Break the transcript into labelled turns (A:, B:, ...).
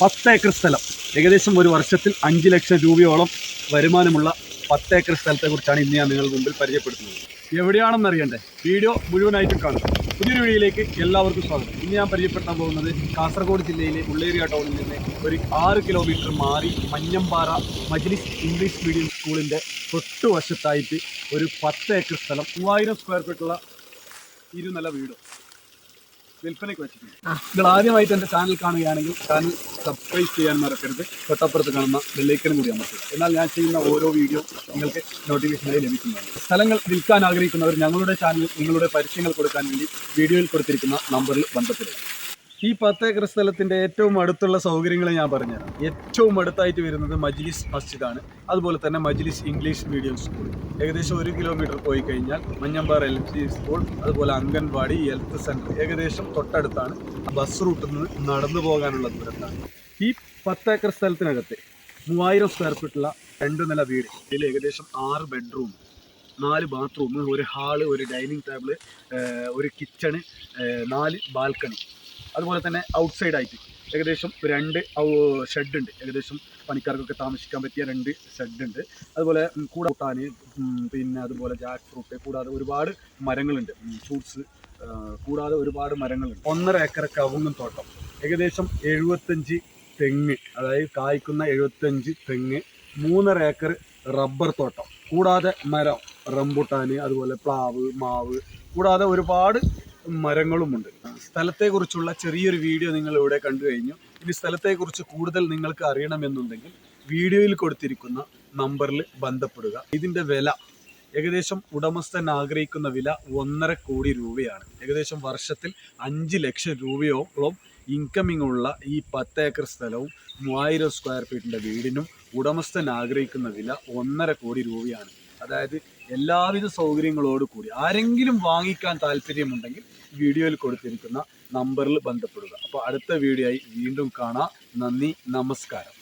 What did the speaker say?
A: പത്ത് ഏക്കർ സ്ഥലം ഏകദേശം ഒരു വർഷത്തിൽ അഞ്ച് ലക്ഷം രൂപയോളം വരുമാനമുള്ള പത്ത് ഏക്കർ സ്ഥലത്തെക്കുറിച്ചാണ് ഇന്ന് ഞാൻ നിങ്ങൾക്ക് മുമ്പിൽ പരിചയപ്പെടുത്തുന്നത് എവിടെയാണെന്ന് അറിയണ്ടേ വീഡിയോ മുഴുവനായിട്ടും കാണും പുതിയൊരു വീഡിയോയിലേക്ക് എല്ലാവർക്കും സ്വാഗതം ഇന്ന് ഞാൻ പരിചയപ്പെടുത്താൻ പോകുന്നത് കാസർഗോഡ് ജില്ലയിലെ ഉള്ളേരിയ ടൗണിൽ നിന്ന് ഒരു ആറ് കിലോമീറ്റർ മാറി മഞ്ഞമ്പാറ മജ്ലിസ് ഇംഗ്ലീഷ് മീഡിയം സ്കൂളിൻ്റെ തൊട്ടു വശത്തായിട്ട് ഒരു പത്ത് ഏക്കർ സ്ഥലം മൂവായിരം സ്ക്വയർ ഫീറ്റുള്ള ഇരുനില വീട് വിൽപ്പനയ്ക്ക് വെച്ചിട്ടുണ്ട് നിങ്ങൾ ആദ്യമായിട്ട് എൻ്റെ ചാനൽ കാണുകയാണെങ്കിൽ ചാനൽ സബ്സ്ക്രൈബ് ചെയ്യാൻ മറക്കരുത് തൊട്ടപ്പുറത്ത് കാണുന്ന ബെല്ലൈക്കനും കൂടി അമർത്തുക എന്നാൽ ഞാൻ ചെയ്യുന്ന ഓരോ വീഡിയോ നിങ്ങൾക്ക് നോട്ടിഫിക്കേഷനായി ലഭിക്കുന്നതാണ് സ്ഥലങ്ങൾ വിൽക്കാൻ ആഗ്രഹിക്കുന്നവർ ഞങ്ങളുടെ ചാനൽ നിങ്ങളുടെ പരിചയങ്ങൾ കൊടുക്കാൻ വേണ്ടി വീഡിയോയിൽ കൊടുത്തിരിക്കുന്ന നമ്പറിൽ ബന്ധപ്പെടുക ഈ പത്ത് ഏക്കർ സ്ഥലത്തിൻ്റെ ഏറ്റവും അടുത്തുള്ള സൗകര്യങ്ങൾ ഞാൻ പറഞ്ഞുതരാം ഏറ്റവും അടുത്തായിട്ട് വരുന്നത് മജ്ലിസ് മസ്ജിദാണ് അതുപോലെ തന്നെ മജ്ലിസ് ഇംഗ്ലീഷ് മീഡിയം സ്കൂൾ ഏകദേശം ഒരു കിലോമീറ്റർ പോയി കഴിഞ്ഞാൽ Manjampara L P e school അതുപോലെ അംഗൻവാടി ഹെൽത്ത് സെൻറ്റർ ഏകദേശം തൊട്ടടുത്താണ് ബസ് റൂട്ടിൽ നിന്ന് നടന്നു പോകാനുള്ള ദൂരത്താണ് ഈ പത്ത് ഏക്കർ സ്ഥലത്തിനകത്ത് മൂവായിരം സ്ക്വയർ ഫീറ്റുള്ള രണ്ട് നില വീട് ഇതിൽ ഏകദേശം ആറ് ബെഡ്റൂം നാല് ബാത്റൂം ഒരു ഹാള് ഒരു ഡൈനിങ് ടേബിള് ഒരു കിച്ചണ് നാല് ബാൽക്കണി അതുപോലെ തന്നെ ഔട്ട്സൈഡ് ആയിട്ട് ഏകദേശം രണ്ട് ഷെഡ് ഉണ്ട് ഏകദേശം പണിക്കാർക്കൊക്കെ താമസിക്കാൻ പറ്റിയ രണ്ട് ഷെഡ് ഉണ്ട് അതുപോലെ കൂടാൻ പിന്നെ അതുപോലെ ജാക്ക് ഫ്രൂട്ട് കൂടാതെ ഒരുപാട് മരങ്ങളുണ്ട് ഫ്രൂട്ട്സ് കൂടാതെ ഒരുപാട് മരങ്ങളുണ്ട് ഒന്നര ഏക്കർ കവുങ്ങും തോട്ടം ഏകദേശം എഴുപത്തഞ്ച് തെങ്ങ് അതായത് കായ്ക്കുന്ന എഴുപത്തഞ്ച് തെങ്ങ് മൂന്നര ഏക്കർ റബ്ബർ തോട്ടം കൂടാതെ മരം റംബുട്ടാന് അതുപോലെ പ്ലാവ് മാവ് കൂടാതെ ഒരുപാട് മരങ്ങളുമുണ്ട് സ്ഥലത്തെക്കുറിച്ചുള്ള ചെറിയൊരു വീഡിയോ നിങ്ങൾ ഇവിടെ കണ്ടു കഴിഞ്ഞു ഇനി സ്ഥലത്തെക്കുറിച്ച് കൂടുതൽ നിങ്ങൾക്ക് അറിയണമെന്നുണ്ടെങ്കിൽ വീഡിയോയിൽ കൊടുത്തിരിക്കുന്ന നമ്പറിൽ ബന്ധപ്പെടുക ഇതിന്റെ വില ഏകദേശം ഉടമസ്ഥൻ ആഗ്രഹിക്കുന്ന വില ഒന്നര കോടി രൂപയാണ് ഏകദേശം വർഷത്തിൽ അഞ്ച് ലക്ഷം രൂപയോളം ഇൻകമിംഗ് ഉള്ള ഈ പത്ത് ഏക്കർ സ്ഥലവും മൂവായിരം സ്ക്വയർ ഫീറ്റിൻ്റെ വീടിനും ഉടമസ്ഥൻ ആഗ്രഹിക്കുന്ന വില ഒന്നര കോടി രൂപയാണ് അതായത് എല്ലാവിധ സൗകര്യങ്ങളോട് കൂടി ആരെങ്കിലും വാങ്ങിക്കാൻ താല്പര്യമുണ്ടെങ്കിൽ വീഡിയോയിൽ കൊടുത്തിരിക്കുന്ന നമ്പറിൽ ബന്ധപ്പെടുക അപ്പോൾ അടുത്ത വീഡിയോ ആയി വീണ്ടും കാണാം നന്ദി നമസ്കാരം